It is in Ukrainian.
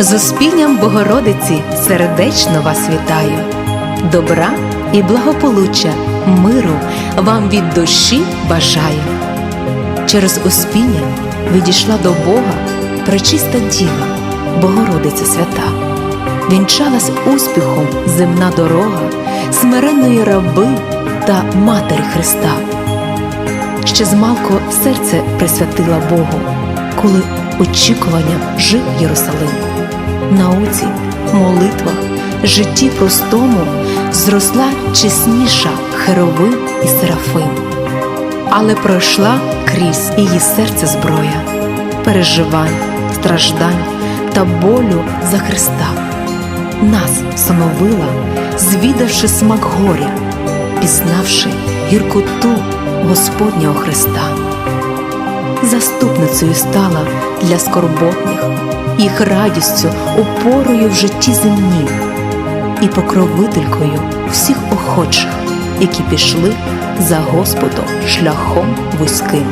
З успінням Богородиці сердечно вас вітаю. Добра і благополуччя, миру вам від душі бажаю. Через успіння відійшла до Бога пречиста діва, Богородиця свята. Вінчалась успіхом земна дорога, смиренної раби та Матері Христа. Ще змалку серце присвятила Богу, коли очікуванням жив Єрусалим. Науці, молитвах, житті простому зросла чесніша Херовим і Серафим. Але пройшла крізь її серце зброя, переживань, страждань та болю за Христа. Нас встановила, звідавши смак горя, пізнавши гіркоту Господнього Христа. Заступницею стала для скорботних, їх радістю, опорою в житті земні і покровителькою всіх охочих, які пішли за Господом шляхом вузьким.